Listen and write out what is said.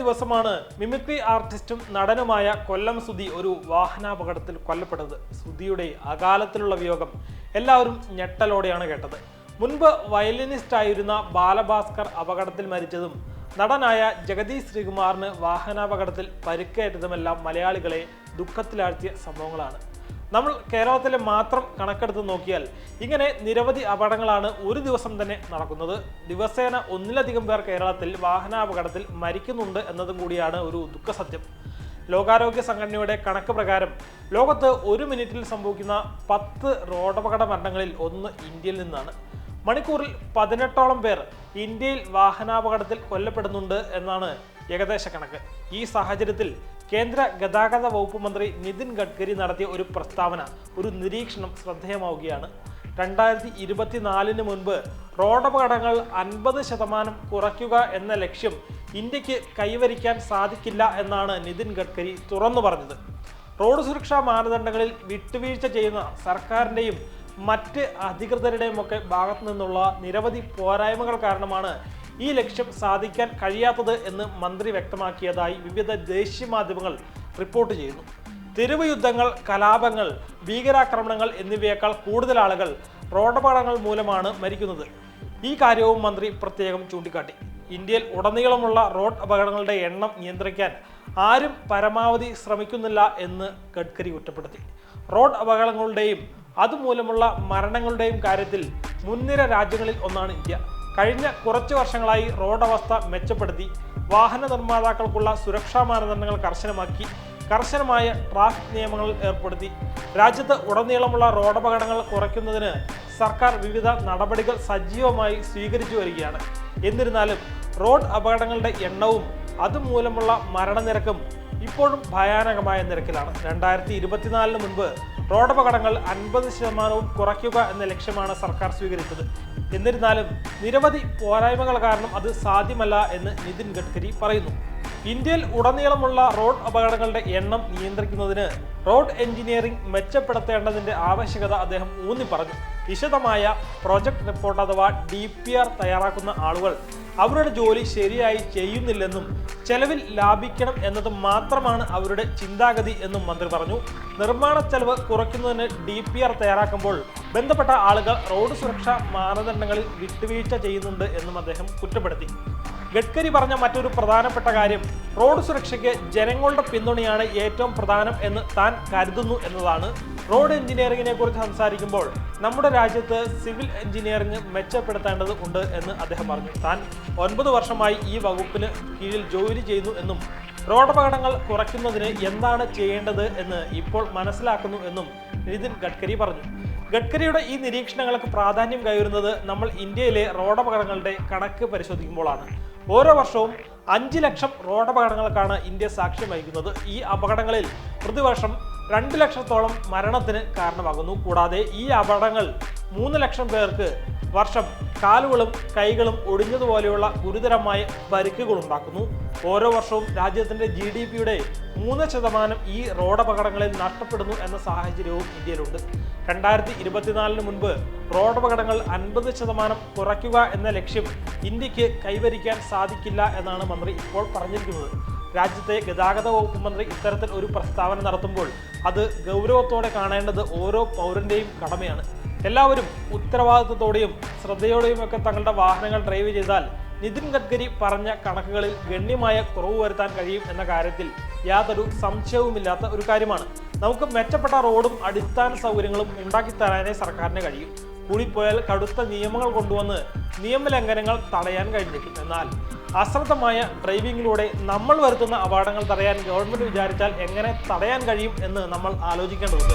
ദിവസമാണ് മിമിക്രി ആർട്ടിസ്റ്റും നടനുമായ കൊല്ലം സുധി ഒരു വാഹനാപകടത്തിൽ കൊല്ലപ്പെട്ടത്. സുധിയുടെ അകാലത്തിലുള്ള വിയോഗം എല്ലാവരും ഞെട്ടലോടെയാണ് കേട്ടത്. മുൻപ് വയലിനിസ്റ്റ് ആയിരുന്ന ബാലഭാസ്കർ അപകടത്തിൽ മരിച്ചതും നടനായ ജഗദീഷ് ശ്രീകുമാറിന് വാഹനാപകടത്തിൽ പരിക്കേറ്റതുമെല്ലാം മലയാളികളെ ദുഃഖത്തിലാഴ്ത്തിയ സംഭവങ്ങളാണ്. നമ്മൾ കേരളത്തിൽ മാത്രം കണക്കെടുത്ത് നോക്കിയാൽ ഇങ്ങനെ നിരവധി അപകടങ്ങളാണ് ഒരു ദിവസം തന്നെ നടക്കുന്നത്. ദിവസേന ഒന്നിലധികം പേർ കേരളത്തിൽ വാഹനാപകടത്തിൽ മരിക്കുന്നുണ്ട് എന്നതും കൂടിയാണ് ഒരു ദുഃഖസത്യം ലോകാരോഗ്യ സംഘടനയുടെ കണക്ക് പ്രകാരം ലോകത്ത് ഒരു മിനിറ്റിൽ സംഭവിക്കുന്ന പത്ത് റോഡപകട മരണങ്ങളിൽ ഒന്ന് ഇന്ത്യയിൽ നിന്നാണ്. മണിക്കൂറിൽ പതിനെട്ടോളം പേർ ഇന്ത്യയിൽ വാഹനാപകടത്തിൽ കൊല്ലപ്പെടുന്നുണ്ട് എന്നാണ് ഏകദേശ കണക്ക്. ഈ സാഹചര്യത്തിൽ കേന്ദ്ര ഗതാഗത വകുപ്പ് മന്ത്രി നിതിൻ ഗഡ്കരി നടത്തിയ ഒരു പ്രസ്താവന ഒരു നിരീക്ഷണം ശ്രദ്ധേയമാവുകയാണ്. രണ്ടായിരത്തി ഇരുപത്തിനാലിന് മുൻപ് റോഡപകടങ്ങൾ അൻപത് ശതമാനം കുറയ്ക്കുക എന്ന ലക്ഷ്യം ഇന്ത്യയ്ക്ക് കൈവരിക്കാൻ സാധിക്കില്ല എന്നാണ് നിതിൻ ഗഡ്കരി തുറന്നു പറഞ്ഞത്. റോഡ് സുരക്ഷാ മാനദണ്ഡങ്ങളിൽ വിട്ടുവീഴ്ച ചെയ്യുന്ന സർക്കാരിന്റെയും മറ്റ് അധികൃതരുടെയും ഒക്കെ ഭാഗത്തു നിന്നുള്ള നിരവധി പോരായ്മകൾ കാരണമാണ് ഈ ലക്ഷ്യം സാധിക്കാൻ കഴിയാത്തത് എന്ന് മന്ത്രി വ്യക്തമാക്കിയതായി വിവിധ ദേശീയ മാധ്യമങ്ങൾ റിപ്പോർട്ട് ചെയ്യുന്നു. തെരുവ് യുദ്ധങ്ങൾ കലാപങ്ങൾ ഭീകരാക്രമണങ്ങൾ എന്നിവയേക്കാൾ കൂടുതൽ ആളുകൾ റോഡപകടങ്ങൾ മൂലമാണ് മരിക്കുന്നത്. ഈ കാര്യവും മന്ത്രി പ്രത്യേകം ചൂണ്ടിക്കാട്ടി. ഇന്ത്യയിൽ ഉടനീളമുള്ള റോഡ് അപകടങ്ങളുടെ എണ്ണം നിയന്ത്രിക്കാൻ ആരും പരമാവധി ശ്രമിക്കുന്നില്ല എന്ന് ഗഡ്കരി കുറ്റപ്പെടുത്തി. റോഡ് അപകടങ്ങളുടെയും അതുമൂലമുള്ള മരണങ്ങളുടെയും കാര്യത്തിൽ മുൻനിര രാജ്യങ്ങളിൽ ഒന്നാണ് ഇന്ത്യ. കഴിഞ്ഞ കുറച്ച് വർഷങ്ങളായി റോഡ് അവസ്ഥ മെച്ചപ്പെടുത്തി വാഹന നിർമ്മാതാക്കൾക്കുള്ള സുരക്ഷാ മാനദണ്ഡങ്ങൾ കർശനമാക്കി കർശനമായ ട്രാഫിക് നിയമങ്ങൾ ഏർപ്പെടുത്തി. രാജ്യത്ത് ഉടനീളമുള്ള റോഡപകടങ്ങൾ കുറയ്ക്കുന്നതിന് സർക്കാർ വിവിധ നടപടികൾ സജീവമായി സ്വീകരിച്ചു വരികയാണ്. എന്നിരുന്നാലും റോഡ് അപകടങ്ങളുടെ എണ്ണവും അതുമൂലമുള്ള മരണനിരക്കും ഇപ്പോഴും ഭയാനകമായ നിരക്കിലാണ്. രണ്ടായിരത്തി ഇരുപത്തിനാലിന് മുൻപ് റോഡപകടങ്ങൾ അൻപത് ശതമാനവും കുറയ്ക്കുക എന്ന ലക്ഷ്യമാണ് സർക്കാർ സ്വീകരിച്ചത്. എന്നിരുന്നാലും നിരവധി പോരായ്മകൾ കാരണം അത് സാധ്യമല്ല എന്ന് നിതിൻ ഗഡ്കരി പറയുന്നു. ഇന്ത്യയിൽ ഉടനീളമുള്ള റോഡ് അപകടങ്ങളുടെ എണ്ണം നിയന്ത്രിക്കുന്നതിന് റോഡ് എഞ്ചിനീയറിംഗ് മെച്ചപ്പെടുത്തേണ്ടതിന്റെ ആവശ്യകത അദ്ദേഹം ഊന്നി പറഞ്ഞു വിശദമായ പ്രോജക്ട് റിപ്പോർട്ട് അഥവാ ഡി തയ്യാറാക്കുന്ന ആളുകൾ അവരുടെ ജോലി ശരിയായി ചെയ്യുന്നില്ലെന്നും ചെലവിൽ ലാഭിക്കണം എന്നത് മാത്രമാണ് അവരുടെ ചിന്താഗതി എന്നും മന്ത്രി പറഞ്ഞു. നിർമ്മാണ ചെലവ് കുറയ്ക്കുന്നതിന് ഡി പി ആർ തയ്യാറാക്കുമ്പോൾ ബന്ധപ്പെട്ട ആളുകൾ റോഡ് സുരക്ഷാ മാനദണ്ഡങ്ങളിൽ വിട്ടുവീഴ്ച ചെയ്യുന്നുണ്ട് എന്നും അദ്ദേഹം കുറ്റപ്പെടുത്തി. ഗഡ്കരി പറഞ്ഞ മറ്റൊരു പ്രധാനപ്പെട്ട കാര്യം റോഡ് സുരക്ഷയ്ക്ക് ജനങ്ങളുടെ പിന്തുണയാണ് ഏറ്റവും പ്രധാനം എന്ന് താൻ കരുതുന്നു എന്നതാണ്. റോഡ് എഞ്ചിനീയറിംഗിനെ കുറിച്ച് സംസാരിക്കുമ്പോൾ നമ്മുടെ രാജ്യത്ത് സിവിൽ എഞ്ചിനീയറിംഗ് മെച്ചപ്പെടുത്തേണ്ടത് ഉണ്ട് എന്ന് അദ്ദേഹം പറഞ്ഞു. താൻ ഒൻപത് വർഷമായി ഈ വകുപ്പിന് കീഴിൽ ജോലി ചെയ്യുന്നു എന്നും റോഡപകടങ്ങൾ കുറയ്ക്കുന്നതിന് എന്താണ് ചെയ്യേണ്ടത് എന്ന് ഇപ്പോൾ മനസ്സിലാക്കുന്നു എന്നും നിതിൻ ഗഡ്കരി പറഞ്ഞു. ഗഡ്കരിയുടെ ഈ നിരീക്ഷണങ്ങൾക്ക് പ്രാധാന്യം കൈവരുന്നത് നമ്മൾ ഇന്ത്യയിലെ റോഡപകടങ്ങളുടെ കണക്ക് പരിശോധിക്കുമ്പോഴാണ്. ഓരോ വർഷവും അഞ്ച് ലക്ഷം റോഡപകടങ്ങൾക്കാണ് ഇന്ത്യ സാക്ഷ്യം വഹിക്കുന്നത്. ഈ അപകടങ്ങളിൽ പ്രതിവർഷം രണ്ട് ലക്ഷത്തോളം മരണത്തിന് കാരണമാകുന്നു. കൂടാതെ ഈ അപകടങ്ങൾ മൂന്ന് ലക്ഷം പേർക്ക് വർഷം കാലുകളും കൈകളും ഒടിഞ്ഞതുപോലെയുള്ള ഗുരുതരമായ പരിക്കുകൾ ഉണ്ടാക്കുന്നു ഓരോ വർഷവും രാജ്യത്തിന്റെ ജി ഡി പിയുടെ മൂന്ന് ശതമാനം ഈ റോഡപകടങ്ങളിൽ നഷ്ടപ്പെടുന്നു എന്ന സാഹചര്യവും ഇന്ത്യയിലുണ്ട്. രണ്ടായിരത്തി ഇരുപത്തിനാലിന് മുൻപ് റോഡപകടങ്ങൾ അൻപത് ശതമാനം കുറയ്ക്കുക എന്ന ലക്ഷ്യം ഇന്ത്യയ്ക്ക് കൈവരിക്കാൻ സാധിക്കില്ല എന്നാണ് മന്ത്രി ഇപ്പോൾ പറഞ്ഞിരിക്കുന്നത്. രാജ്യത്തെ ഗതാഗത വകുപ്പ് മന്ത്രി ഇത്തരത്തിൽ ഒരു പ്രസ്താവന നടത്തുമ്പോൾ അത് ഗൗരവത്തോടെ കാണേണ്ടത് ഓരോ പൗരന്റെയും കടമയാണ്. എല്ലാവരും ഉത്തരവാദിത്വത്തോടെയും ശ്രദ്ധയോടെയും ഒക്കെ തങ്ങളുടെ വാഹനങ്ങൾ ഡ്രൈവ് ചെയ്താൽ നിതിൻ ഗഡ്കരി പറഞ്ഞ കണക്കുകളിൽ ഗണ്യമായ കുറവ് വരുത്താൻ കഴിയും എന്ന കാര്യത്തിൽ യാതൊരു സംശയവുമില്ലാത്ത ഒരു കാര്യമാണ്. നമുക്ക് മെച്ചപ്പെട്ട റോഡും അടിസ്ഥാന സൗകര്യങ്ങളും ഉണ്ടാക്കി തരാനേ സർക്കാരിന് കഴിയും. കൂടിപ്പോയാൽ കടുത്ത നിയമങ്ങൾ കൊണ്ടുവന്ന് നിയമലംഘനങ്ങൾ തടയാൻ കഴിഞ്ഞേക്കും. എന്നാൽ അശ്രദ്ധമായ ഡ്രൈവിംഗിലൂടെ നമ്മൾ വരുത്തുന്ന അപകടങ്ങൾ തടയാൻ ഗവൺമെന്റ് വിചാരിച്ചാൽ എങ്ങനെ തടയാൻ കഴിയും എന്ന് നമ്മൾ ആലോചിക്കേണ്ടതുണ്ട്.